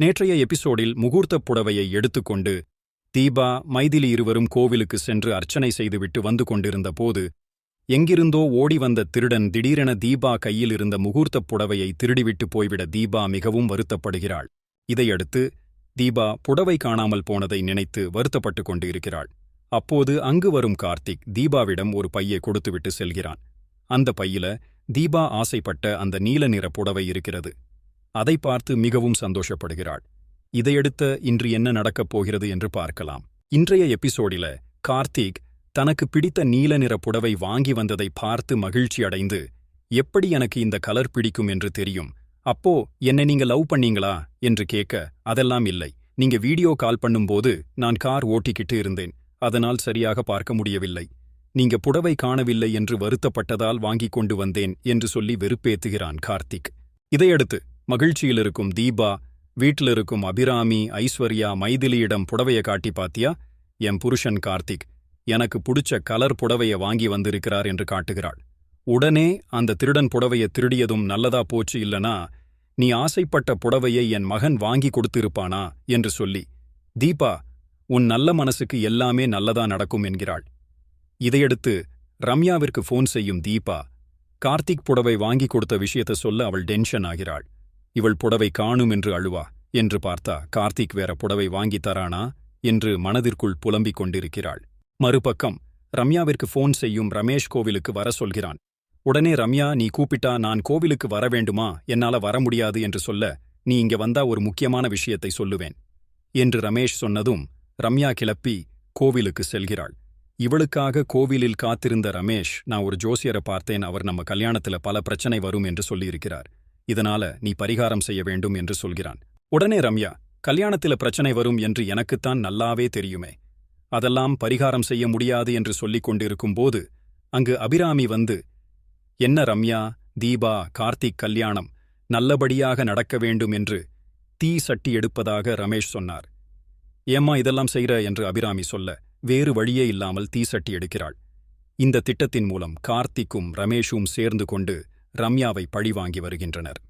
நேற்றைய எபிசோடில் முகூர்த்தப் புடவையை எடுத்துக்கொண்டு தீபா மைதிலி இருவரும் கோவிலுக்கு சென்று அர்ச்சனை செய்துவிட்டு வந்து கொண்டிருந்த போது எங்கிருந்தோ ஓடி வந்த திருடன் திடீரென தீபா கையில் இருந்த முகூர்த்தப் புடவையை திருடிவிட்டு போய்விட தீபா மிகவும் வருத்தப்படுகிறாள். இதையடுத்து தீபா புடவை காணாமல் போனதை நினைத்து வருத்தப்பட்டுக் கொண்டு இருக்கிறாள் அப்போது அங்கு வரும் கார்த்திக் தீபாவிடம் ஒரு பையை கொடுத்துவிட்டு செல்கிறான். அந்த பையில தீபா ஆசைப்பட்ட அந்த நீல நிற புடவை இருக்கிறது. அதை பார்த்து மிகவும் சந்தோஷப்படுகிறாள். இதையடுத்த இன்று என்ன நடக்கப் போகிறது என்று பார்க்கலாம். இன்றைய எபிசோடில கார்த்திக் தனக்கு பிடித்த நீல நிற புடவை வாங்கி வந்ததை பார்த்து மகிழ்ச்சி அடைந்து எப்படி எனக்கு இந்த கலர் பிடிக்கும் என்று தெரியும்? அப்போ என்னை நீங்க லவ் பண்ணீங்களா? என்று கேட்க அதெல்லாம் இல்லை. நீங்க வீடியோ கால் பண்ணும்போது நான் கார் ஓட்டிக்கிட்டு இருந்தேன். அதனால் சரியாக பார்க்க முடியவில்லை. நீங்க புடவை காணவில்லை என்று வருத்தப்பட்டதால் வாங்கிக் கொண்டு வந்தேன் என்று சொல்லி வெறுப்பேத்துகிறான் கார்த்திக். இதையடுத்து மகிழ்ச்சியில் இருக்கும் தீபா வீட்டில் இருக்கும் அபிராமி ஐஸ்வர்யா மைதிலியிடம் புடவைய காட்டி பாத்தியா? என் புருஷன் கார்த்திக் எனக்கு புடிச்ச கலர் புடவைய வாங்கி வந்திருக்கிறார் என்று காட்டுகிறாள். உடனே அந்த திருடன் புடவைய திருடியதும் நல்லதா போச்சு இல்லனா நீ ஆசைப்பட்ட புடவையை என் மகன் வாங்கி கொடுத்திருப்பானா? என்று சொல்லி தீபா உன் நல்ல மனசுக்கு எல்லாமே நல்லதா நடக்கும் என்கிறாள். இதையடுத்து ரம்யாவிற்கு ஃபோன் செய்யும் தீபா கார்த்திக் புடவை வாங்கி கொடுத்த விஷயத்த சொல்ல அவள் டென்ஷன் ஆகிறாள். இவள் புடவை காணும் என்று அழுவா. என்று பார்த்தா கார்த்திக் வேற புடவை வாங்கி தரானா? என்று மனதிற்குள் புலம்பிக் கொண்டிருக்கிறாள். மறுபக்கம் ரம்யாவிற்கு ஃபோன் செய்யும் ரமேஷ் கோவிலுக்கு வர சொல்கிறான். உடனே ரம்யா நீ கூப்பிட்டா நான் கோவிலுக்கு வர வேண்டுமா? என்னால வர முடியாது என்று சொல்ல நீ இங்க வந்தா ஒரு முக்கியமான விஷயத்தை சொல்லுவேன் என்று ரமேஷ் சொன்னதும் ரம்யா கிளப்பி கோவிலுக்கு செல்கிறாள். இவளுக்காக கோவிலில் காத்திருந்த ரமேஷ் நான் ஒரு ஜோசியரை பார்த்தேன். அவர் நம்ம கல்யாணத்துல பல பிரச்சனை வரும் என்று சொல்லியிருக்கிறார். இதனால நீ பரிகாரம் செய்ய வேண்டும் என்று சொல்கிறான். உடனே ரம்யா கல்யாணத்தில பிரச்சனை வரும் என்று எனக்குத்தான் நல்லாவே தெரியுமே. அதெல்லாம் பரிகாரம் செய்ய முடியாது என்று சொல்லிக் கொண்டிருக்கும் போது அங்கு அபிராமி வந்து என்ன ரம்யா தீபா கார்த்திக் கல்யாணம் நல்லபடியாக நடக்க வேண்டும் என்று தீ சட்டி எடுப்பதாக ரமேஷ் சொன்னார். ஏம்மா இதெல்லாம் செய்கிற என்று அபிராமி சொல்ல வேறு வழியே இல்லாமல் தீ சட்டி எடுக்கிறாள். இந்த திட்டத்தின் மூலம் கார்த்திக்கும் ரமேஷும் சேர்ந்து கொண்டு ரம்யாவை பழிவாங்கி வருகின்றனர்.